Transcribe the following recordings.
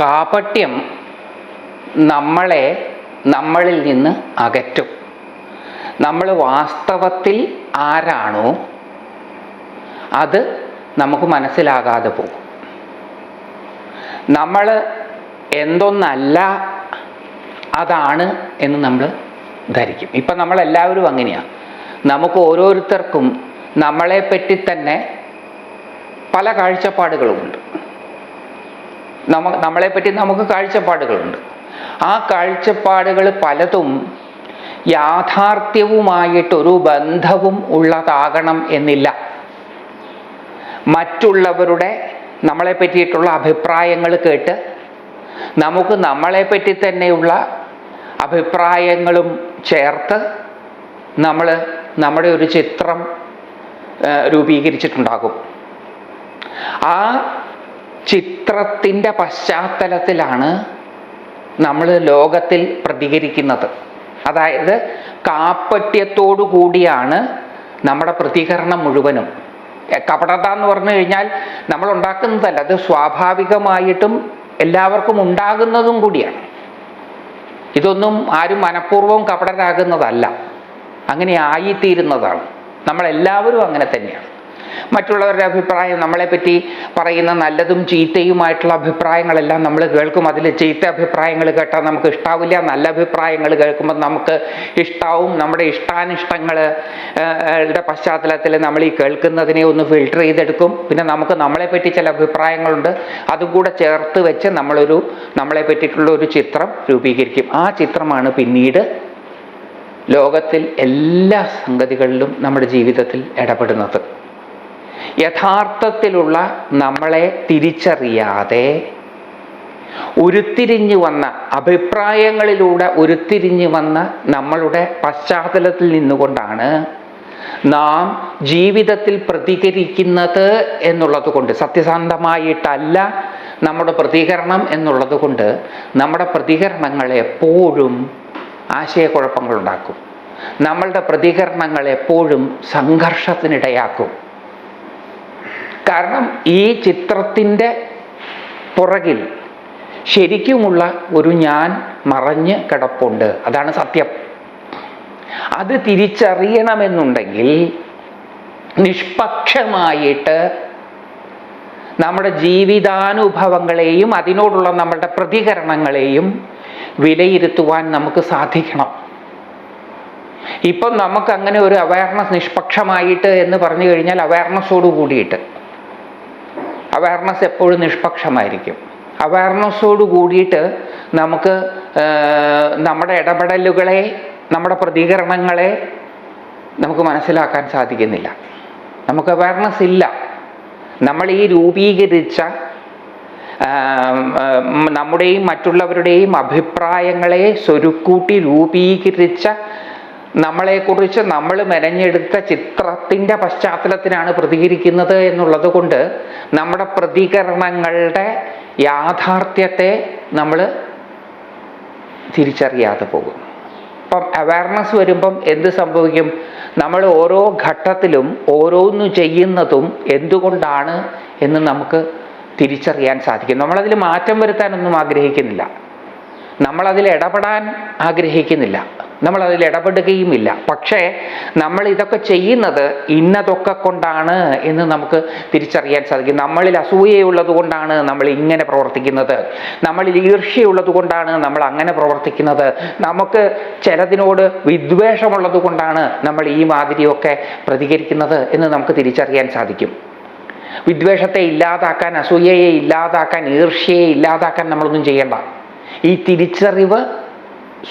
കാപട്യം നമ്മളെ നമ്മളിൽ നിന്ന് അകറ്റും. നമ്മൾ വാസ്തവത്തിൽ ആരാണോ അത് നമുക്ക് മനസ്സിലാകാതെ പോകും. നമ്മൾ എന്തൊന്നല്ല അതാണ് എന്ന് നമ്മൾ ധരിക്കും. ഇപ്പം നമ്മളെല്ലാവരും അങ്ങനെയാണ് നമുക്ക് ഓരോരുത്തർക്കും നമ്മളെപ്പറ്റി തന്നെ പല കാഴ്ചപ്പാടുകളുമുണ്ട്. നമ്മ നമ്മളെപ്പറ്റി നമുക്ക് കാഴ്ചപ്പാടുകളുണ്ട്. ആ കാഴ്ചപ്പാടുകൾ പലതും യാഥാർത്ഥ്യവുമായിട്ടൊരു ബന്ധവും ഉള്ളതാകണം എന്നില്ല. മറ്റുള്ളവരുടെ നമ്മളെ പറ്റിയിട്ടുള്ള അഭിപ്രായങ്ങൾ കേട്ട് നമുക്ക് നമ്മളെ പറ്റി തന്നെയുള്ള അഭിപ്രായങ്ങളും ചേർത്ത് നമ്മൾ നമ്മുടെ ഒരു ചിത്രം രൂപീകരിച്ചിട്ടുണ്ടാകും. ആ ചിത്രത്തിന്റെ പശ്ചാത്തലത്തിലാണ് നമ്മൾ ലോകത്തിൽ പ്രതികരിക്കുന്നത്. അതായത് കാപ്പട്യത്തോടു കൂടിയാണ് നമ്മുടെ പ്രതികരണം മുഴുവനും. കപടത എന്ന് പറഞ്ഞു കഴിഞ്ഞാൽ നമ്മൾ ഉണ്ടാക്കുന്നതല്ല അത് സ്വാഭാവികമായിട്ടും എല്ലാവർക്കും ഉണ്ടാകുന്നതും കൂടിയാണ്. ഇതൊന്നും ആരും മനഃപൂർവം കപടരാകുന്നതല്ല. അങ്ങനെ ആയിത്തീരുന്നതാണ്. നമ്മളെല്ലാവരും അങ്ങനെ തന്നെയാണ്. മറ്റുള്ളവരുടെ അഭിപ്രായം നമ്മളെപ്പറ്റി പറയുന്ന നല്ലതും ചീത്തയുമായിട്ടുള്ള അഭിപ്രായങ്ങളെല്ലാം നമ്മൾ കേൾക്കും. അതിൽ ചീത്ത അഭിപ്രായങ്ങൾ കേട്ടാൽ നമുക്ക് ഇഷ്ടാവില്ല. നല്ല അഭിപ്രായങ്ങൾ കേൾക്കുമ്പോൾ നമുക്ക് ഇഷ്ടാവും. നമ്മുടെ ഇഷ്ടാനിഷ്ടങ്ങൾ പശ്ചാത്തലത്തിൽ നമ്മൾ ഈ കേൾക്കുന്നതിനെ ഒന്ന് ഫിൽട്ടർ ചെയ്തെടുക്കും. പിന്നെ നമുക്ക് നമ്മളെപ്പറ്റി ചില അഭിപ്രായങ്ങളുണ്ട്. അതും കൂടെ ചേർത്ത് വെച്ച് നമ്മളൊരു നമ്മളെ പറ്റിയിട്ടുള്ള ഒരു ചിത്രം രൂപീകരിക്കും. ആ ചിത്രമാണ് പിന്നീട് ലോകത്തിൽ എല്ലാ സംഗതികളിലും നമ്മുടെ ജീവിതത്തിൽ ഇടപെടുന്നത്. യഥാർത്ഥത്തിലുള്ള നമ്മളെ തിരിച്ചറിയാതെ ഉരുത്തിരിഞ്ഞു വന്ന അഭിപ്രായങ്ങളിലൂടെ ഉരുത്തിരിഞ്ഞു വന്ന നമ്മളുടെ പശ്ചാത്തലത്തിൽ നിന്നുകൊണ്ടാണ് നാം ജീവിതത്തിൽ പ്രതികരിക്കുന്നത് എന്നുള്ളത് കൊണ്ട് സത്യസന്ധമായിട്ടല്ല നമ്മുടെ പ്രതികരണം എന്നുള്ളത് കൊണ്ട് നമ്മുടെ പ്രതികരണങ്ങൾ എപ്പോഴും ആശയക്കുഴപ്പങ്ങളുണ്ടാക്കും. നമ്മളുടെ പ്രതികരണങ്ങൾ എപ്പോഴും സംഘർഷത്തിനിടയാക്കും. കാരണം ഈ ചിത്രത്തിന്റെ പുറകിൽ ശരിക്കുമുള്ള ഒരു ഞാൻ മറഞ്ഞ് കിടപ്പുണ്ട്. അതാണ് സത്യം. അത് തിരിച്ചറിയണമെന്നുണ്ടെങ്കിൽ നിഷ്പക്ഷമായിട്ട് നമ്മുടെ ജീവിതാനുഭവങ്ങളെയും അതിനോടുള്ള നമ്മളുടെ പ്രതികരണങ്ങളെയും വിലയിരുത്തുവാൻ നമുക്ക് സാധിക്കണം. ഇപ്പം നമുക്ക് അങ്ങനെ ഒരു അവയർനെസ് നിഷ്പക്ഷമായിട്ട് എന്ന് പറഞ്ഞു കഴിഞ്ഞാൽ അവയർനെസ്സോട് കൂടിയിട്ട് അവയർനെസ് എപ്പോഴും നിഷ്പക്ഷമായിരിക്കും. അവയർനെസ്സോട് കൂടിയിട്ട് നമുക്ക് നമ്മുടെ ഇടപെടലുകളെ നമ്മുടെ പ്രതികരണങ്ങളെ നമുക്ക് മനസ്സിലാക്കാൻ സാധിക്കുന്നില്ല. നമുക്ക് അവയർനെസ് ഇല്ല. നമ്മൾ ഈ രൂപീകരിച്ച നമ്മുടെയും മറ്റുള്ളവരുടെയും അഭിപ്രായങ്ങളെ സ്വരുക്കൂട്ടി രൂപീകരിച്ച നമ്മളെക്കുറിച്ച് നമ്മൾ മെനഞ്ഞെടുത്ത ചിത്രത്തിന്റെ പശ്ചാത്തലത്തിലാണ് പ്രതികരിക്കുന്നത് എന്നുള്ളത് കൊണ്ട് നമ്മുടെ പ്രതികരണങ്ങളുടെ യാഥാർത്ഥ്യത്തെ നമ്മൾ തിരിച്ചറിയാതെ പോകും. അപ്പം അവയർനെസ് വരുമ്പം എന്ത് സംഭവിക്കും? നമ്മൾ ഓരോ ഘട്ടത്തിലും ഓരോന്ന് ചെയ്യുന്നതും എന്തുകൊണ്ടാണ് എന്ന് നമുക്ക് തിരിച്ചറിയാൻ സാധിക്കും. നമ്മളതിൽ മാറ്റം വരുത്താനൊന്നും ആഗ്രഹിക്കുന്നില്ല. നമ്മളതിൽ ഇടപെടാൻ ആഗ്രഹിക്കുന്നില്ല. നമ്മളതിൽ ഇടപെടുകയുമില്ല. പക്ഷേ നമ്മൾ ഇതൊക്കെ ചെയ്യുന്നത് ഇന്നതൊക്കെ കൊണ്ടാണ് എന്ന് നമുക്ക് തിരിച്ചറിയാൻ സാധിക്കും. നമ്മളിൽ അസൂയയുള്ളത് കൊണ്ടാണ് നമ്മൾ ഇങ്ങനെ പ്രവർത്തിക്കുന്നത്. നമ്മളിൽ ഈർഷ്യയുള്ളത് കൊണ്ടാണ് നമ്മൾ അങ്ങനെ പ്രവർത്തിക്കുന്നത്. നമുക്ക് ചിലതിനോട് വിദ്വേഷമുള്ളത് കൊണ്ടാണ് നമ്മൾ ഈ മാതിരിയൊക്കെ പ്രതികരിക്കുന്നത് എന്ന് നമുക്ക് തിരിച്ചറിയാൻ സാധിക്കും. വിദ്വേഷത്തെ ഇല്ലാതാക്കാൻ അസൂയയെ ഇല്ലാതാക്കാൻ ഈർഷ്യയെ ഇല്ലാതാക്കാൻ നമ്മളൊന്നും ചെയ്യണ്ട. ഈ തിരിച്ചറിവ്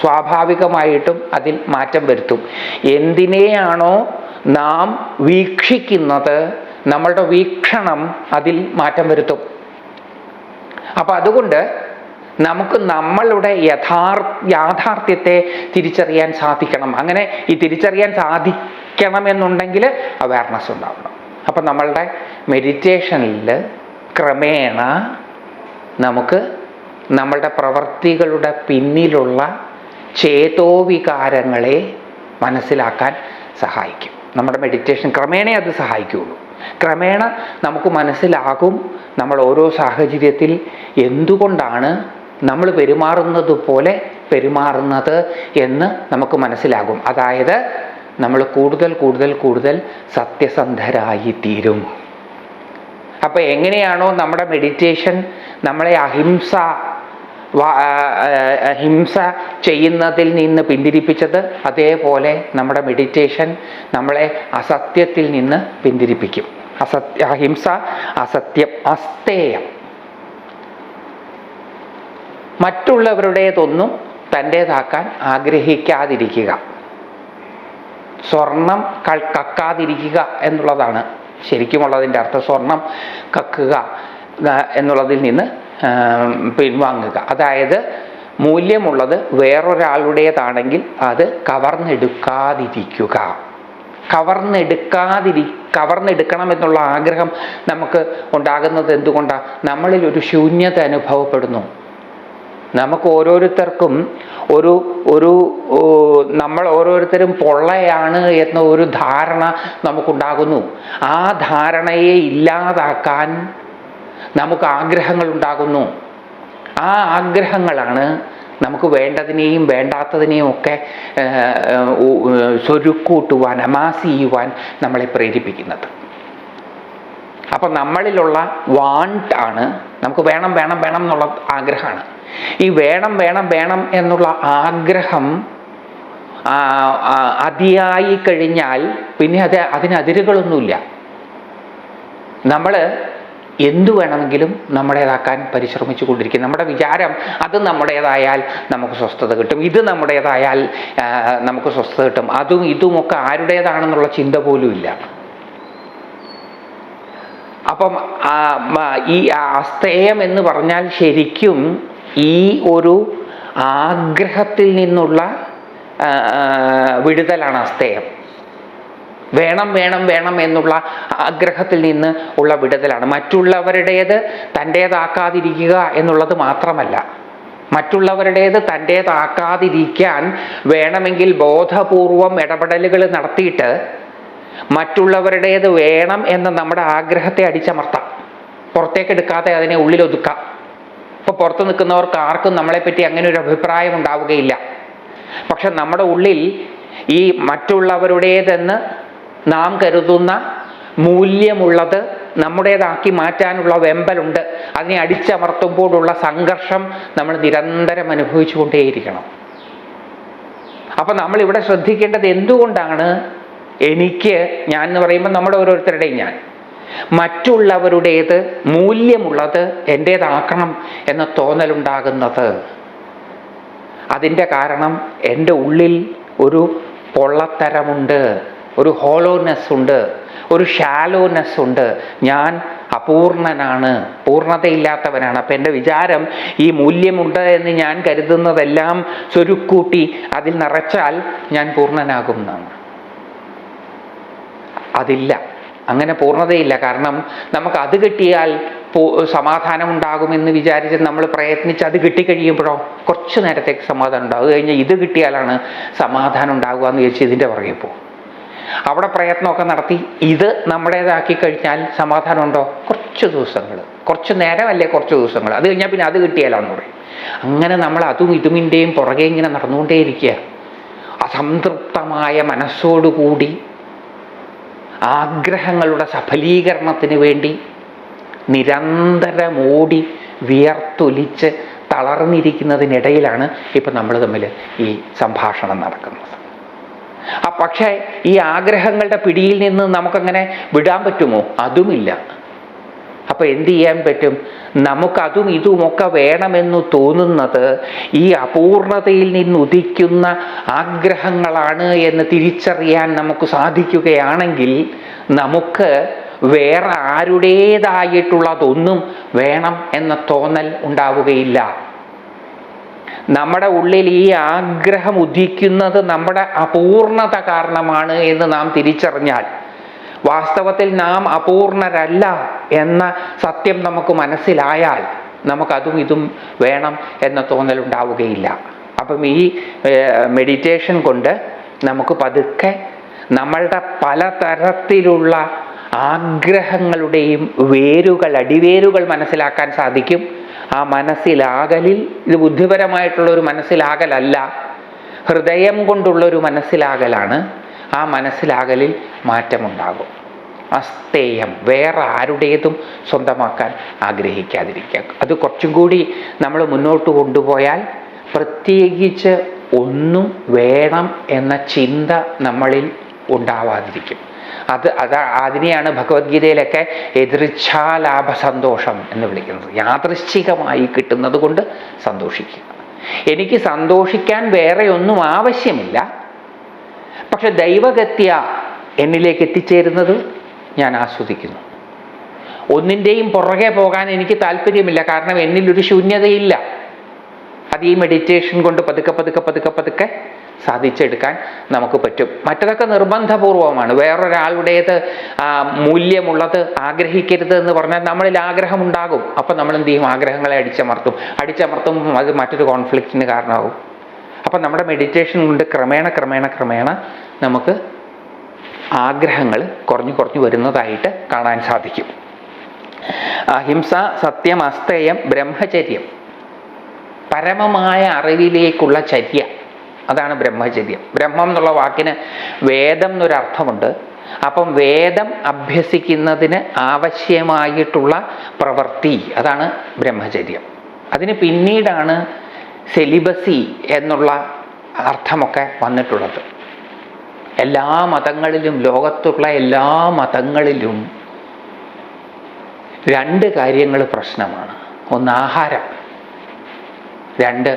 സ്വാഭാവികമായിട്ടും അതിൽ മാറ്റം വരുത്തും. എന്തിനെയാണോ നാം വീക്ഷിക്കുന്നത് നമ്മളുടെ വീക്ഷണം അതിൽ മാറ്റം വരുത്തും. അപ്പം അതുകൊണ്ട് നമുക്ക് നമ്മളുടെ യഥാർ യാഥാർത്ഥ്യത്തെ തിരിച്ചറിയാൻ സാധിക്കണം. അങ്ങനെ ഈ തിരിച്ചറിയാൻ സാധിക്കണമെന്നുണ്ടെങ്കിൽ അവയർനെസ് ഉണ്ടാവണം. അപ്പം നമ്മളുടെ മെഡിറ്റേഷനിൽ ക്രമേണ നമുക്ക് നമ്മളുടെ പ്രവൃത്തികളുടെ പിന്നിലുള്ള ചേതോവികാരങ്ങളെ മനസ്സിലാക്കാൻ സഹായിക്കും. നമ്മുടെ മെഡിറ്റേഷൻ ക്രമേണ അത് സഹായിക്കുകയുള്ളൂ. ക്രമേണ നമുക്ക് മനസ്സിലാകും നമ്മൾ ഓരോ സാഹചര്യത്തിൽ എന്തുകൊണ്ടാണ് നമ്മൾ പെരുമാറുന്നത് പോലെ പെരുമാറുന്നത് എന്ന് നമുക്ക് മനസ്സിലാകും. അതായത് നമ്മൾ കൂടുതൽ കൂടുതൽ കൂടുതൽ സത്യസന്ധരായി തീരും. അപ്പോൾ എങ്ങനെയാണോ നമ്മുടെ മെഡിറ്റേഷൻ നമ്മളെ അഹിംസ ഹിംസ ചെയ്യുന്നതിൽ നിന്ന് പിന്തിരിപ്പിച്ചത് അതേപോലെ നമ്മുടെ മെഡിറ്റേഷൻ നമ്മളെ അസത്യത്തിൽ നിന്ന് പിന്തിരിപ്പിക്കും. അസത്യ അഹിംസ അസത്യം അസ്തേയം. മറ്റുള്ളവരുടേതൊന്നും തന്റേതാക്കാൻ ആഗ്രഹിക്കാതിരിക്കുക. സ്വർണം കക്കാതിരിക്കുക എന്നുള്ളതാണ്. ശരിക്കുമുള്ളതിന്റെ അർത്ഥം സ്വർണം കക്കുക എന്നുള്ളതിൽ നിന്ന് പിൻവാങ്ങുക. അതായത് മൂല്യമുള്ളത് വേറൊരാളുടേതാണെങ്കിൽ അത് കവർന്നെടുക്കാതിരിക്കുക. കവർന്നെടുക്കാതിരി കവർന്നെടുക്കണം എന്നുള്ള ആഗ്രഹം നമുക്ക് ഉണ്ടാകുന്നത് എന്തുകൊണ്ടാണ് നമ്മളിൽ ഒരു ശൂന്യത അനുഭവപ്പെടുന്നു. നമുക്ക് ഓരോരുത്തർക്കും ഒരു ഒരു നമ്മൾ ഓരോരുത്തരും പൊള്ളയാണ് എന്ന ഒരു ധാരണ നമുക്കുണ്ടാകുന്നു. ആ ധാരണയെ ഇല്ലാതാക്കാൻ നമുക്ക് ആഗ്രഹങ്ങൾ ഉണ്ടാകുന്നു ആ ആഗ്രഹങ്ങളാണ് നമുക്ക് വേണ്ടതിനെയും വേണ്ടാത്തതിനെയും ഒക്കെ സ്വരുക്കൂട്ടുവാൻ അമാസ് ചെയ്യുവാൻ നമ്മളെ പ്രേരിപ്പിക്കുന്നത്. അപ്പം നമ്മളിലുള്ള വാണ്ട് ആണ് നമുക്ക് വേണം വേണം വേണം എന്നുള്ള ആഗ്രഹമാണ്. ഈ വേണം വേണം വേണം എന്നുള്ള ആഗ്രഹം അതിയായി കഴിഞ്ഞാൽ പിന്നെ അത് അതിന് അതിരുകളൊന്നുമില്ല. നമ്മൾ എന്തു വേണമെങ്കിലും നമ്മുടേതാക്കാൻ പരിശ്രമിച്ചു കൊണ്ടിരിക്കും നമ്മുടെ വിചാരം അത് നമ്മുടേതായാൽ നമുക്ക് സ്വസ്ഥത കിട്ടും. ഇത് നമ്മുടേതായാൽ നമുക്ക് സ്വസ്ഥത കിട്ടും. അതും ഇതുമൊക്കെ ആരുടേതാണെന്നുള്ള ചിന്ത പോലും ഇല്ല. അപ്പം ഈ അസ്തേയം എന്ന് പറഞ്ഞാൽ ശരിക്കും ഈ ഒരു ആഗ്രഹത്തിൽ നിന്നുള്ള വിടുതലാണ് അസ്തേയം. വേണം വേണം വേണം എന്നുള്ള ആഗ്രഹത്തിൽ നിന്ന് ഉള്ള വിടുതലാണ്. മറ്റുള്ളവരുടേത് തന്റേതാക്കാതിരിക്കുക എന്നുള്ളത് മാത്രമല്ല. മറ്റുള്ളവരുടേത് തന്റേതാക്കാതിരിക്കാൻ വേണമെങ്കിൽ ബോധപൂർവം ഇടപെടലുകൾ നടത്തിയിട്ട് മറ്റുള്ളവരുടേത് വേണം എന്ന നമ്മുടെ ആഗ്രഹത്തെ അടിച്ചമർത്താം. പുറത്തേക്ക് എടുക്കാതെ അതിനെ ഉള്ളിലൊതുക്കാം ഇപ്പോൾ പുറത്ത് നിൽക്കുന്നവർക്ക് ആർക്കും നമ്മളെപ്പറ്റി അങ്ങനെ ഒരു അഭിപ്രായം ഉണ്ടാവുകയില്ല. പക്ഷെ നമ്മുടെ ഉള്ളിൽ ഈ മറ്റുള്ളവരുടേതെന്ന് നാം കരുതുന്ന മൂല്യമുള്ളത് നമ്മുടേതാക്കി മാറ്റാനുള്ള വെമ്പലുണ്ട്. അതിനെ അടിച്ചമർത്തുമ്പോഴുള്ള സംഘർഷം നമ്മൾ നിരന്തരം അനുഭവിച്ചുകൊണ്ടേയിരിക്കണം. അപ്പം നമ്മൾ ഇവിടെ ശ്രദ്ധിക്കേണ്ടത് എന്തുകൊണ്ടാണ്? എനിക്ക് ഞാൻ എന്ന് പറയുമ്പോൾ നമ്മുടെ ഓരോരുത്തരുടെയും ഞാൻ. മറ്റുള്ളവരുടേത് മൂല്യമുള്ളത് എന്റേതാക്കണം എന്ന തോന്നലുണ്ടാകുന്നത്. അതിന്റെ കാരണം എന്റെ ഉള്ളിൽ ഒരു പൊള്ളത്തരമുണ്ട്. ഒരു ഹോളോനെസ് ഉണ്ട് ഒരു ഷാലോനെസ് ഉണ്ട്. ഞാൻ അപൂർണനാണ് പൂർണതയില്ലാത്തവനാണ്. അപ്പം എന്റെ വിചാരം ഈ മൂല്യമുണ്ട് എന്ന് ഞാൻ കരുതുന്നതെല്ലാം സ്വരുക്കൂട്ടി അതിൽ നിറച്ചാൽ ഞാൻ പൂർണനാകും എന്നാണ്. അതില്ല. അങ്ങനെ പൂർണതയില്ല കാരണം നമുക്ക് അത് കിട്ടിയാൽ സമാധാനം ഉണ്ടാകുമെന്ന് വിചാരിച്ച് നമ്മൾ പ്രയത്നിച്ച് അത് കിട്ടിക്കഴിയുമ്പോഴോ കുറച്ച് നേരത്തേക്ക് സമാധാനം ഉണ്ടാകും. കഴിഞ്ഞാൽ ഇത് കിട്ടിയാലാണ് സമാധാനം ഉണ്ടാകുക എന്ന് വിചാരിച്ച് ഇതിന്റെ പുറകെ പോകും. അവിടെ പ്രയത്നമൊക്കെ നടത്തി. ഇത് നമ്മുടേതാക്കി കഴിഞ്ഞാൽ സമാധാനമുണ്ടോ? കുറച്ച് ദിവസങ്ങൾ. കുറച്ച് നേരമല്ലേ കുറച്ച് ദിവസങ്ങൾ. അത് കഴിഞ്ഞാൽ പിന്നെ അത് കിട്ടിയാലാണെന്ന് പറയും. അങ്ങനെ നമ്മൾ അതും ഇതുമിന്റെയും പുറകെ ഇങ്ങനെ നടന്നുകൊണ്ടേയിരിക്കുക. അസംതൃപ്തമായ മനസ്സോടുകൂടി ആഗ്രഹങ്ങളുടെ സഫലീകരണത്തിന് വേണ്ടി നിരന്തരം ഓടി വിയർത്തൊലിച്ച് തളർന്നിരിക്കുന്നതിനിടയിലാണ് ഇപ്പം നമ്മൾ തമ്മിൽ ഈ സംഭാഷണം നടക്കുന്നത്. പക്ഷേ ഈ ആഗ്രഹങ്ങളുടെ പിടിയിൽ നിന്ന് നമുക്കങ്ങനെ വിടാൻ പറ്റുമോ? അതുമില്ല. അപ്പോൾ എന്ത് ചെയ്യാൻ പറ്റും? നമുക്കതും ഇതുമൊക്കെ വേണമെന്ന് തോന്നുന്നത് ഈ അപൂർണതയിൽ നിന്ന് ഉദിക്കുന്ന ആഗ്രഹങ്ങളാണ് എന്ന് തിരിച്ചറിയാൻ നമുക്ക് സാധിക്കുകയാണെങ്കിൽ നമുക്ക് വേറെ ആരുടേതായിട്ടുള്ളതൊന്നും വേണം എന്ന തോന്നൽ ഉണ്ടാവുകയില്ല. നമ്മുടെ ഉള്ളിൽ ഈ ആഗ്രഹം ഉദിക്കുന്നത് നമ്മുടെ അപൂർണത കാരണമാണ് എന്ന് നാം തിരിച്ചറിഞ്ഞാൽ വാസ്തവത്തിൽ നാം അപൂർണരല്ല എന്ന സത്യം നമുക്ക് മനസ്സിലായാൽ നമുക്കതും ഇതും വേണം എന്ന തോന്നൽ ഉണ്ടാവുകയില്ല. അപ്പം ഈ മെഡിറ്റേഷൻ കൊണ്ട് നമുക്ക് പതുക്കെ നമ്മളുടെ പലതരത്തിലുള്ള ആഗ്രഹങ്ങളുടെയും വേരുകൾ അടിവേരുകൾ മനസ്സിലാക്കാൻ സാധിക്കും. ആ മനസ്സിലാകലിൽ ഇത് ബുദ്ധിപരമായിട്ടുള്ള ഒരു മനസ്സിലാകലല്ല ഹൃദയം കൊണ്ടുള്ളൊരു മനസ്സിലാകലാണ് ആ മനസ്സിലാകലിൽ മാറ്റമുണ്ടാകും. അസ്തേയം വേറെ ആരുടേതും സ്വന്തമാക്കാൻ ആഗ്രഹിക്കാതിരിക്കുക. അത് കുറച്ചും കൂടി നമ്മൾ മുന്നോട്ട് കൊണ്ടുപോയാൽ പ്രത്യേകിച്ച് ഒന്നും വേണം എന്ന ചിന്ത നമ്മളിൽ ഉണ്ടാവാതിരിക്കും. അത് അത് അതിനെയാണ് ഭഗവത്ഗീതയിലൊക്കെ എതിർച്ഛാലാഭ സന്തോഷം എന്ന് വിളിക്കുന്നത്. യാദൃശ്ചികമായി കിട്ടുന്നത് കൊണ്ട് സന്തോഷിക്കുക. എനിക്ക് സന്തോഷിക്കാൻ വേറെ ഒന്നും ആവശ്യമില്ല. പക്ഷെ ദൈവഗത്യ എന്നിലേക്ക് എത്തിച്ചേരുന്നത് ഞാൻ ആസ്വദിക്കുന്നു. ഒന്നിന്റെയും പുറകെ പോകാൻ എനിക്ക് താല്പര്യമില്ല. കാരണം എന്നിലൊരു ശൂന്യതയില്ല. അത് ഈ മെഡിറ്റേഷൻ കൊണ്ട് പതുക്കെ പതുക്കെ പതുക്കെ പതുക്കെ സാധിച്ചെടുക്കാൻ നമുക്ക് പറ്റും. മറ്റതൊക്കെ നിർബന്ധപൂർവമാണ്. വേറൊരാളുടേത് മൂല്യമുള്ളത് ആഗ്രഹിക്കരുത് എന്ന് പറഞ്ഞാൽ നമ്മളിൽ ആഗ്രഹം ഉണ്ടാകും അപ്പം നമ്മൾ എന്ത് ചെയ്യും? ആഗ്രഹങ്ങളെ അടിച്ചമർത്തും. അടിച്ചമർത്തും അത് മറ്റൊരു കോൺഫ്ലിക്റ്റിന് കാരണമാകും. അപ്പം നമ്മുടെ മെഡിറ്റേഷൻ കൊണ്ട് ക്രമേണ ക്രമേണ ക്രമേണ നമുക്ക് ആഗ്രഹങ്ങൾ കുറഞ്ഞു കുറഞ്ഞു വരുന്നതായിട്ട് കാണാൻ സാധിക്കും. അഹിംസ സത്യം അസ്തേയം ബ്രഹ്മചര്യം പരമമായ അറിവിലേക്കുള്ള ചര്യ അതാണ് ബ്രഹ്മചര്യം ബ്രഹ്മം എന്നുള്ള വാക്കിന് വേദം എന്നൊരർത്ഥമുണ്ട് അപ്പം വേദം അഭ്യസിക്കുന്നതിന് ആവശ്യമായിട്ടുള്ള പ്രവൃത്തി അതാണ് ബ്രഹ്മചര്യം അതിന് പിന്നീടാണ് സെലിബസി എന്നുള്ള അർത്ഥമൊക്കെ വന്നിട്ടുള്ളത്. എല്ലാ മതങ്ങളിലും ലോകത്തുള്ള എല്ലാ മതങ്ങളിലും രണ്ട് കാര്യങ്ങൾ പ്രശ്നമാണ്. ഒന്ന് ആഹാരം രണ്ട്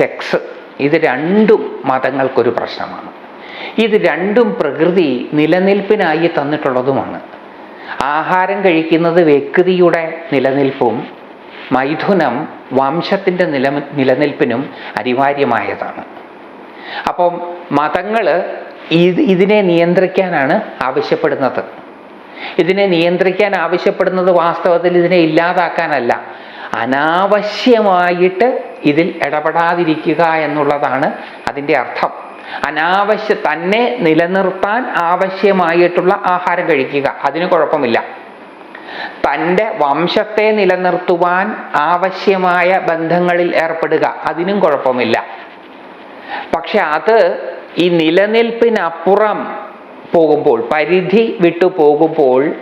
സെക്സ്. ഇത് രണ്ടും മതങ്ങൾക്കൊരു പ്രശ്നമാണ്. ഇത് രണ്ടും പ്രകൃതി നിലനിൽപ്പിനായി തന്നിട്ടുള്ളതുമാണ്. ആഹാരം കഴിക്കുന്നത് വ്യക്തിയുടെ നിലനിൽപ്പും മൈഥുനം വംശത്തിന്റെ നില നിലനിൽപ്പിനും അനിവാര്യമായതാണ്. അപ്പം മതങ്ങൾ ഇത് ഇതിനെ നിയന്ത്രിക്കാനാണ് ആവശ്യപ്പെടുന്നത്. ഇതിനെ നിയന്ത്രിക്കാൻ ആവശ്യപ്പെടുന്നത് വാസ്തവത്തിൽ ഇതിനെ ഇല്ലാതാക്കാനല്ല അനാവശ്യമായിട്ട് ഇതിൽ ഇടപെടാതിരിക്കുക എന്നുള്ളതാണ് അതിന്റെ അർത്ഥം. അനാവശ്യ തന്നെ നിലനിർത്താൻ ആവശ്യമായിട്ടുള്ള ആഹാരം കഴിക്കുക. അതിന് കുഴപ്പമില്ല. തന്റെ വംശത്തെ നിലനിർത്തുവാൻ ആവശ്യമായ ബന്ധങ്ങളിൽ ഏർപ്പെടുക. അതിനും കുഴപ്പമില്ല. പക്ഷെ അത് ഈ നിലനിൽപ്പിനപ്പുറം പോകുമ്പോൾ പരിധി വിട്ടു പോകുമ്പോൾ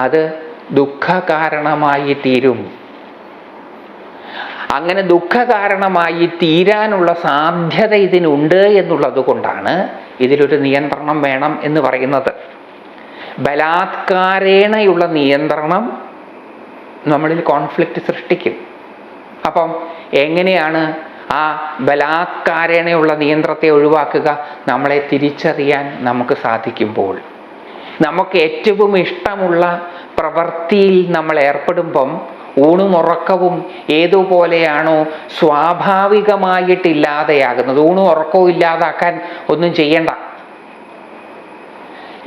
അത് ദുഃഖകാരണമായി തീരും. അങ്ങനെ ദുഃഖകാരണമായി തീരാനുള്ള സാധ്യത ഇതിനുണ്ട് എന്നുള്ളത് കൊണ്ടാണ് ഇതിലൊരു നിയന്ത്രണം വേണം എന്ന് പറയുന്നത്. ബലാത്കാരേണയുള്ള നിയന്ത്രണം നമ്മളിൽ കോൺഫ്ലിക്റ്റ് സൃഷ്ടിക്കും. അപ്പം എങ്ങനെയാണ് ആ ബലാത്കാരേണയുള്ള നിയന്ത്രത്തെ ഒഴിവാക്കുക? നമ്മളെ തിരിച്ചറിയാൻ നമുക്ക് സാധിക്കുമ്പോൾ. നമുക്ക് ഏറ്റവും ഇഷ്ടമുള്ള പ്രവൃത്തിയിൽ നമ്മൾ ഏർപ്പെടുമ്പം ഊണും ഉറക്കവും ഏതുപോലെയാണോ സ്വാഭാവികമായിട്ടില്ലാതെയാകുന്നത്. ഊണും ഉറക്കവും ഇല്ലാതാക്കാൻ ഒന്നും ചെയ്യണ്ട.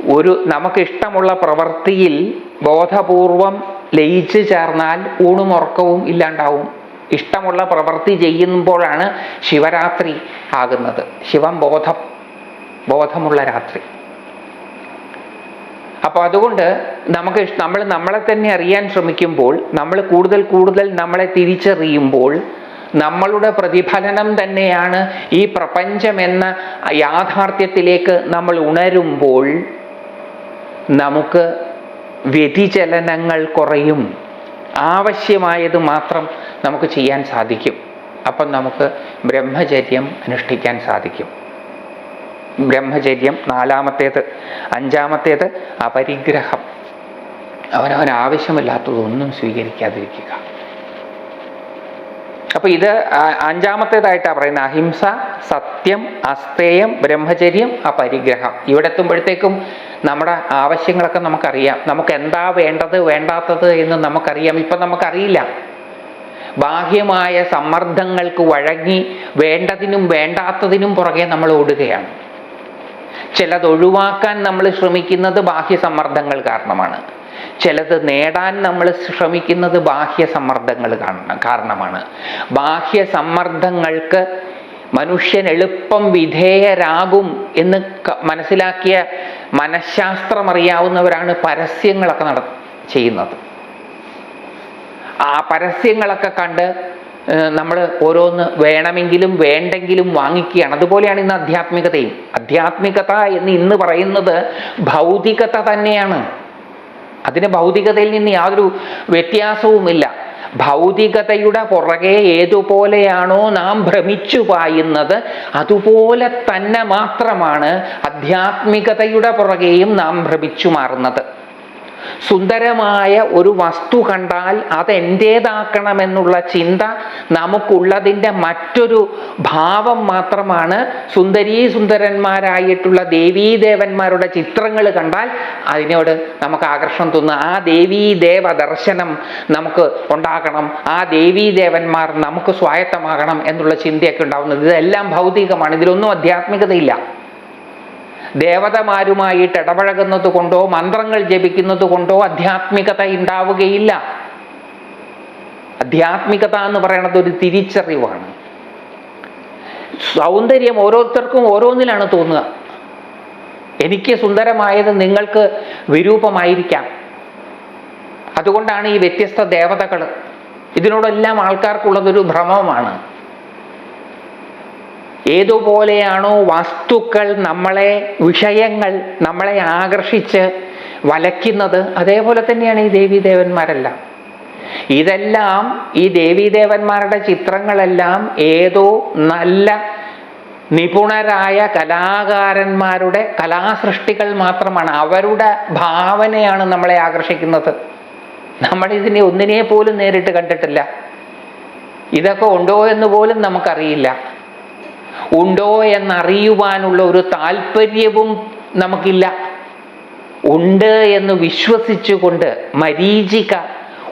ഒരു നമുക്ക് ഇഷ്ടമുള്ള പ്രവൃത്തിയിൽ ബോധപൂർവം ലയിച്ചു ചേർന്നാൽ ഊണും ഉറക്കവും ഇല്ലാണ്ടാവും. ഇഷ്ടമുള്ള പ്രവൃത്തി ചെയ്യുമ്പോഴാണ് ശിവരാത്രി ആകുന്നത്. ശിവം ബോധം ബോധമുള്ള രാത്രി. അപ്പോൾ അതുകൊണ്ട് നമുക്ക് നമ്മൾ നമ്മളെ തന്നെ അറിയാൻ ശ്രമിക്കുമ്പോൾ നമ്മൾ കൂടുതൽ കൂടുതൽ നമ്മളെ തിരിച്ചറിയുമ്പോൾ നമ്മളുടെ പ്രതിഫലനം തന്നെയാണ് ഈ പ്രപഞ്ചമെന്ന യാഥാർത്ഥ്യത്തിലേക്ക് നമ്മൾ ഉണരുമ്പോൾ നമുക്ക് വ്യതിചലനങ്ങൾ കുറയും. ആവശ്യമായത് മാത്രം നമുക്ക് ചെയ്യാൻ സാധിക്കും. അപ്പം നമുക്ക് ബ്രഹ്മചര്യം അനുഷ്ഠിക്കാൻ സാധിക്കും. ബ്രഹ്മചര്യം നാലാമത്തേത് അഞ്ചാമത്തേത് അപരിഗ്രഹം. അവനവൻ ആവശ്യമില്ലാത്തതൊന്നും സ്വീകരിക്കാതിരിക്കുക. അപ്പൊ ഇത് അഞ്ചാമത്തേതായിട്ടാണ് പറയുന്നത് അഹിംസ സത്യം അസ്തേയം ബ്രഹ്മചര്യം അപരിഗ്രഹം. ഇവിടെ എത്തുമ്പോഴത്തേക്കും നമ്മുടെ ആവശ്യങ്ങളൊക്കെ നമുക്കറിയാം. നമുക്ക് എന്താ വേണ്ടത് വേണ്ടാത്തത് എന്ന് നമുക്കറിയാം. ഇപ്പം നമുക്കറിയില്ല. ബാഹ്യമായ സമ്മർദ്ദങ്ങൾക്ക് വഴങ്ങി വേണ്ടതിനും വേണ്ടാത്തതിനും പുറകെ നമ്മൾ ഓടുകയാണ്. ചിലത് ഒഴിവാക്കാൻ നമ്മൾ ശ്രമിക്കുന്നത് ബാഹ്യ സമ്മർദ്ദങ്ങൾ കാരണമാണ്. ചിലത് നേടാൻ നമ്മൾ ശ്രമിക്കുന്നത് ബാഹ്യ സമ്മർദ്ദങ്ങൾ കാരണം കാരണമാണ്. ബാഹ്യ സമ്മർദ്ദങ്ങൾക്ക് മനുഷ്യൻ എളുപ്പം വിധേയരാകും എന്ന് മനസ്സിലാക്കിയ മനഃശാസ്ത്രം അറിയാവുന്നവരാണ് പരസ്യങ്ങളൊക്കെ നട ചെയ്യുന്നത്. ആ പരസ്യങ്ങളൊക്കെ കണ്ട് നമ്മൾ ഓരോന്ന് വേണമെങ്കിലും വേണ്ടെങ്കിലും വാങ്ങിക്കുകയാണ്. അതുപോലെയാണ് ഇന്ന് ആധ്യാത്മികതയും ആധ്യാത്മികത എന്ന് ഇന്ന് പറയുന്നത് ഭൗതികത തന്നെയാണ്. അതിന് ഭൗതികതയിൽ നിന്ന് യാതൊരു വ്യത്യാസവുമില്ല. ഭൗതികതയുടെ പുറകെ ഏതുപോലെയാണോ നാം ഭ്രമിച്ചു പായുന്നത് അതുപോലെ തന്നെ മാത്രമാണ് ആധ്യാത്മികതയുടെ പുറകെയും നാം ഭ്രമിച്ചു മാറുന്നത്. സുന്ദരമായ ഒരു വസ്തു കണ്ടാൽ അത് എന്റേതാക്കണമെന്നുള്ള ചിന്ത നമുക്കുള്ളതിന്റെ മറ്റൊരു ഭാവം മാത്രമാണ് സുന്ദരീ സുന്ദരന്മാരായിട്ടുള്ള ദേവീദേവന്മാരുടെ ചിത്രങ്ങൾ കണ്ടാൽ അതിനോട് നമുക്ക് ആകർഷണം തോന്നുക. ആ ദേവീദേവ ദർശനം നമുക്ക് ഉണ്ടാക്കണം ആ ദേവീദേവന്മാർ നമുക്ക് സ്വായത്തമാകണം എന്നുള്ള ചിന്തയൊക്കെ ഉണ്ടാവുന്നത്. ഇതെല്ലാം ഭൗതികമാണ്. ഇതിലൊന്നും ആധ്യാത്മികതയില്ല. ദേവതമാരുമായിട്ട് ഇടപഴകുന്നത് കൊണ്ടോ മന്ത്രങ്ങൾ ജപിക്കുന്നത് കൊണ്ടോ ആധ്യാത്മികത ഉണ്ടാവുകയില്ല. ആധ്യാത്മികത എന്ന് പറയുന്നത് ഒരു തിരിച്ചറിവാണ്. സൗന്ദര്യം ഓരോരുത്തർക്കും ഓരോന്നിലാണ് തോന്നുക. എനിക്ക് സുന്ദരമായത് നിങ്ങൾക്ക് വിരൂപമായിരിക്കാം. അതുകൊണ്ടാണ് ഈ വ്യത്യസ്ത ദേവതകൾ ഇതിനോടെല്ലാം ആൾക്കാർക്കുള്ളതൊരു ഭ്രമമാണ്. ഏതുപോലെയാണോ വസ്തുക്കൾ നമ്മളെ വിഷയങ്ങൾ നമ്മളെ ആകർഷിച്ച് വലയ്ക്കുന്നത് അതേപോലെ തന്നെയാണ് ഈ ദേവീദേവന്മാരെല്ലാം. ഇതെല്ലാം ഈ ദേവീദേവന്മാരുടെ ചിത്രങ്ങളെല്ലാം ഏതോ നല്ല നിപുണരായ കലാകാരന്മാരുടെ കലാസൃഷ്ടികൾ മാത്രമാണ്. അവരുടെ ഭാവനയാണ് നമ്മളെ ആകർഷിക്കുന്നത്. നമ്മൾ ഇതിനെ ഒന്നിനെ പോലും നേരിട്ട് കണ്ടിട്ടില്ല. ഇതൊക്കെ ഉണ്ടോ എന്ന് പോലും നമുക്കറിയില്ല. ഉണ്ടോ എന്നറിയുവാനുള്ള ഒരു താല്പര്യവും നമുക്കില്ല. ഉണ്ട് എന്ന് വിശ്വസിച്ചുകൊണ്ട് മരീചിക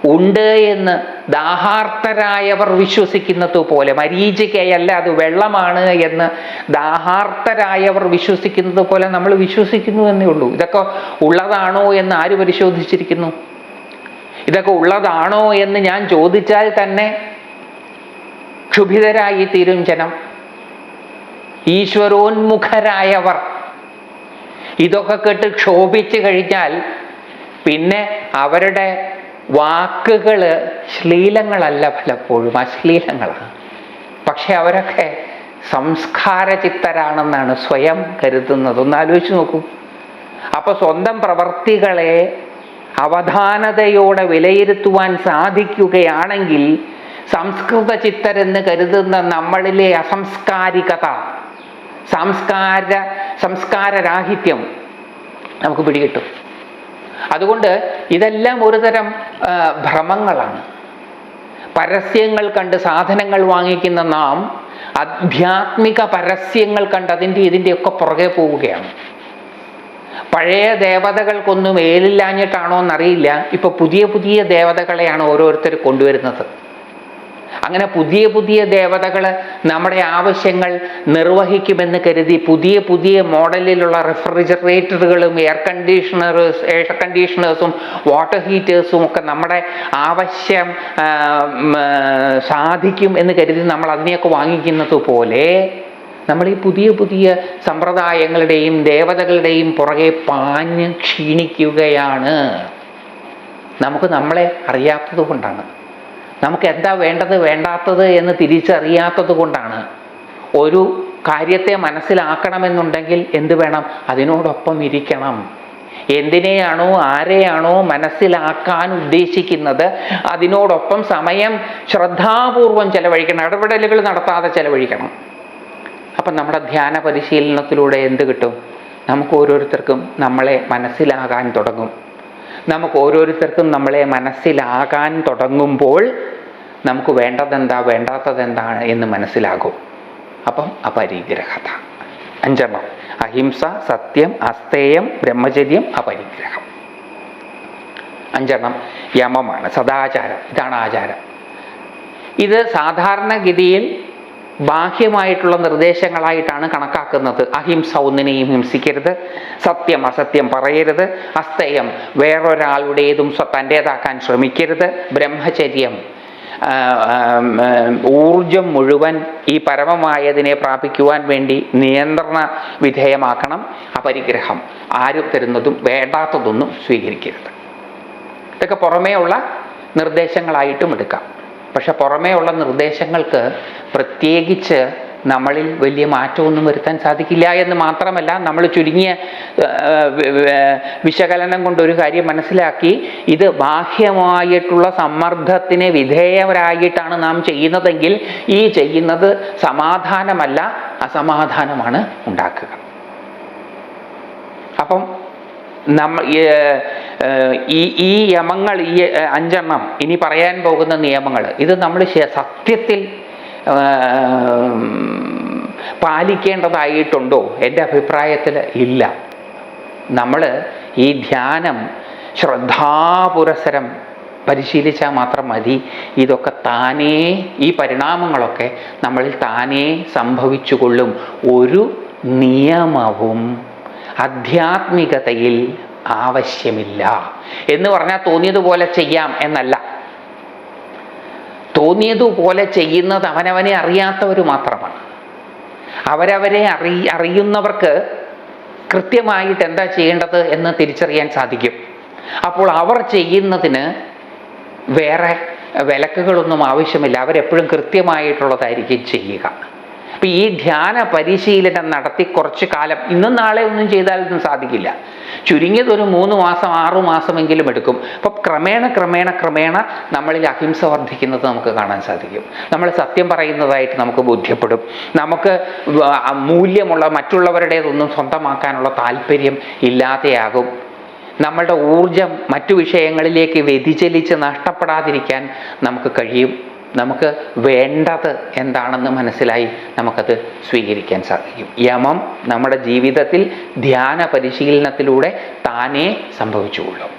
ഉണ്ട് എന്ന് ദാഹാർത്തരായവർ വിശ്വസിക്കുന്നത് പോലെ മരീചികയല്ല അത് വെള്ളമാണ് എന്ന് ദാഹാർത്തരായവർ വിശ്വസിക്കുന്നത് പോലെ നമ്മൾ വിശ്വസിക്കുന്നു എന്നേ ഉള്ളൂ. ഇതൊക്കെ ഉള്ളതാണോ എന്ന് ആര് പരിശോധിച്ചിരിക്കുന്നു? ഇതൊക്കെ ഉള്ളതാണോ എന്ന് ഞാൻ ചോദിച്ചാൽ തന്നെ ക്ഷുഭിതരായി തീരും ജനം. ഈശ്വരോന്മുഖരായവർ. ഇതൊക്കെ കേട്ട് ക്ഷോഭിച്ചു കഴിഞ്ഞാൽ പിന്നെ അവരുടെ വാക്കുകൾ ശ്ലീലങ്ങളല്ല പലപ്പോഴും അശ്ലീലങ്ങളാണ്. പക്ഷെ അവരൊക്കെ സംസ്കാരചിത്തരാണെന്നാണ് സ്വയം കരുതുന്നത്. ഒന്ന് ആലോചിച്ച് നോക്കൂ. അപ്പൊ സ്വന്തം പ്രവർത്തികളെ അവധാനതയോടെ വിലയിരുത്തുവാൻ സാധിക്കുകയാണെങ്കിൽ സംസ്കൃത ചിത്തരെന്ന് കരുതുന്ന നമ്മളിലെ അസംസ്കാരികത സംസ്കാര സംസ്കാരരാഹിത്യം നമുക്ക് പിടികിട്ടും. അതുകൊണ്ട് ഇതെല്ലാം ഒരുതരം ഭ്രമങ്ങളാണ്. പരസ്യങ്ങൾ കണ്ട് സാധനങ്ങൾ വാങ്ങിക്കുന്ന നാം ആധ്യാത്മിക പരസ്യങ്ങൾ കണ്ട് അതിന്റെ ഇതിന്റെയൊക്കെ പുറകെ പോവുകയാണ്. പഴയ ദേവതകൾക്കൊന്നും ഏലില്ലാഞ്ഞിട്ടാണോ എന്നറിയില്ല ഇപ്പൊ പുതിയ പുതിയ ദേവതകളെയാണ് ഓരോരുത്തർ കൊണ്ടുവരുന്നത്. അങ്ങനെ പുതിയ പുതിയ ദേവതകൾ നമ്മുടെ ആവശ്യങ്ങൾ നിർവഹിക്കുമെന്ന് കരുതി പുതിയ പുതിയ മോഡലിലുള്ള റെഫ്രിജറേറ്ററുകളും എയർ കണ്ടീഷണേഴ്സ് എയർ കണ്ടീഷണേഴ്സും വാട്ടർ ഹീറ്റേഴ്സും ഒക്കെ നമ്മുടെ ആവശ്യം സാധിക്കും എന്ന് കരുതി നമ്മൾ അതിനെയൊക്കെ വാങ്ങിക്കുന്നത് പോലെ നമ്മൾ ഈ പുതിയ പുതിയ സമ്പ്രദായങ്ങളുടെയും ദേവതകളുടെയും പുറകെ പാഞ്ഞ് ക്ഷീണിക്കുകയാണ്. നമുക്ക് നമ്മളെ അറിയാത്തത് കൊണ്ടാണ്. നമുക്ക് എന്താ വേണ്ടത് വേണ്ടാത്തത് എന്ന് തിരിച്ചറിയാത്തത് കൊണ്ടാണ്. ഒരു കാര്യത്തെ മനസ്സിലാക്കണമെന്നുണ്ടെങ്കിൽ എന്ത് വേണം? അതിനോടൊപ്പം ഇരിക്കണം. എന്തിനെയാണോ ആരെയാണോ മനസ്സിലാക്കാൻ ഉദ്ദേശിക്കുന്നത് അതിനോടൊപ്പം സമയം ശ്രദ്ധാപൂർവം ചെലവഴിക്കണം ഇടപെടലുകൾ നടത്താതെ ചെലവഴിക്കണം. അപ്പം നമ്മുടെ ധ്യാന പരിശീലനത്തിലൂടെ എന്ത് കിട്ടും? നമുക്ക് ഓരോരുത്തർക്കും നമ്മളെ മനസ്സിലാകാൻ തുടങ്ങും. നമുക്ക് ഓരോരുത്തർക്കും നമ്മളെ മനസ്സിലാകാൻ തുടങ്ങുമ്പോൾ നമുക്ക് വേണ്ടതെന്താ വേണ്ടാത്തതെന്താണ് എന്ന് മനസ്സിലാകും. അപ്പം അപരിഗ്രഹത. അഞ്ചെണ്ണം അഹിംസ സത്യം അസ്തേയം ബ്രഹ്മചര്യം അപരിഗ്രഹം. അഞ്ചെണ്ണം യമമാണ് സദാചാരം. ഇതാണ് ആചാരം. ഇത് സാധാരണഗതിയിൽ ബാഹ്യമായിട്ടുള്ള നിർദ്ദേശങ്ങളായിട്ടാണ് കണക്കാക്കുന്നത്. അഹിംസ ഒന്നിനെയും ഹിംസിക്കരുത്. സത്യം അസത്യം പറയരുത്. അസ്തയം വേറൊരാളുടേതും തന്റേതാക്കാൻ ശ്രമിക്കരുത്. ബ്രഹ്മചര്യം ഊർജം മുഴുവൻ ഈ പരമമായതിനെ പ്രാപിക്കുവാൻ വേണ്ടി നിയന്ത്രണ വിധേയമാക്കണം. അപരിഗ്രഹം ആരും തരുന്നതും വേണ്ടാത്തതൊന്നും സ്വീകരിക്കരുത്. ഇതൊക്കെ പുറമേ ഉള്ള നിർദ്ദേശങ്ങളായിട്ടും എടുക്കാം. പക്ഷെ പുറമേ ഉള്ള നിർദ്ദേശങ്ങൾക്ക് പ്രത്യേകിച്ച് നമ്മളിൽ വലിയ മാറ്റമൊന്നും വരുത്താൻ സാധിക്കില്ല എന്ന് മാത്രമല്ല നമ്മൾ ചുരുങ്ങിയ വിശകലനം കൊണ്ടൊരു കാര്യം മനസ്സിലാക്കി. ഇത് ബാഹ്യമായിട്ടുള്ള സമ്മർദ്ദത്തിന് വിധേയരായിട്ടാണ് നാം ചെയ്യുന്നതെങ്കിൽ ഈ ചെയ്യുന്നത് സമാധാനമല്ല അസമാധാനമാണ് ഉണ്ടാക്കുക. അപ്പം നമ്മ ഈ- ഈ യമങ്ങൾ ഈ അഞ്ചെണ്ണം ഇനി പറയാൻ പോകുന്ന നിയമങ്ങൾ ഇത് നമ്മൾ സത്യത്തിൽ പാലിക്കേണ്ടതായിട്ടുണ്ടോ? എന്റെ അഭിപ്രായത്തിൽ ഇല്ല. നമ്മൾ ഈ ധ്യാനം ശ്രദ്ധാപുരസരം പരിശീലിച്ചാൽ മാത്രം മതി. ഇതൊക്കെ താനേ ഈ പരിണാമങ്ങളൊക്കെ നമ്മളിൽ താനേ സംഭവിച്ചുകൊള്ളും. ഒരു നിയമവും ആധ്യാത്മികതയിൽ ആവശ്യമില്ല. എന്ന് പറഞ്ഞാൽ തോന്നിയതുപോലെ ചെയ്യാം എന്നല്ല. തോന്നിയതുപോലെ ചെയ്യുന്നത് അവനവനെ അറിയാത്തവർ മാത്രമാണ്. അവരവരെ അറി അറിയുന്നവർക്ക് കൃത്യമായിട്ട് എന്താ ചെയ്യേണ്ടത് എന്ന് തിരിച്ചറിയാൻ സാധിക്കും. അപ്പോൾ അവർ ചെയ്യുന്നതിന് വേറെ വിലക്കുകളൊന്നും ആവശ്യമില്ല. അവരെപ്പോഴും കൃത്യമായിട്ടുള്ളതായിരിക്കും ചെയ്യുക. അപ്പം ഈ ധ്യാന പരിശീലനം നടത്തി കുറച്ച് കാലം. ഇന്നും നാളെ ഒന്നും ചെയ്താലൊന്നും സാധിക്കില്ല. ചുരുങ്ങിയത് ഒരു മൂന്ന് മാസം ആറു മാസമെങ്കിലും എടുക്കും. അപ്പം ക്രമേണ ക്രമേണ ക്രമേണ നമ്മളിൽ അഹിംസ വർദ്ധിക്കുന്നത് നമുക്ക് കാണാൻ സാധിക്കും. നമ്മൾ സത്യം പറയുന്നതായിട്ട് നമുക്ക് ബോധ്യപ്പെടും. നമുക്ക് മൂല്യമുള്ള മറ്റുള്ളവരുടേതൊന്നും സ്വന്തമാക്കാനുള്ള താല്പര്യം ഇല്ലാതെയാകും. നമ്മളുടെ ഊർജം മറ്റു വിഷയങ്ങളിലേക്ക് വ്യതിചലിച്ച് നഷ്ടപ്പെടാതിരിക്കാൻ നമുക്ക് കഴിയും. നമുക്ക് വേണ്ടത് എന്താണെന്ന് മനസ്സിലായി നമുക്കത് സ്വീകരിക്കാൻ സാധിക്കും. യമം നമ്മുടെ ജീവിതത്തിൽ ധ്യാന പരിശീലനത്തിലൂടെ താനേ സംഭവിച്ചുകൊള്ളും.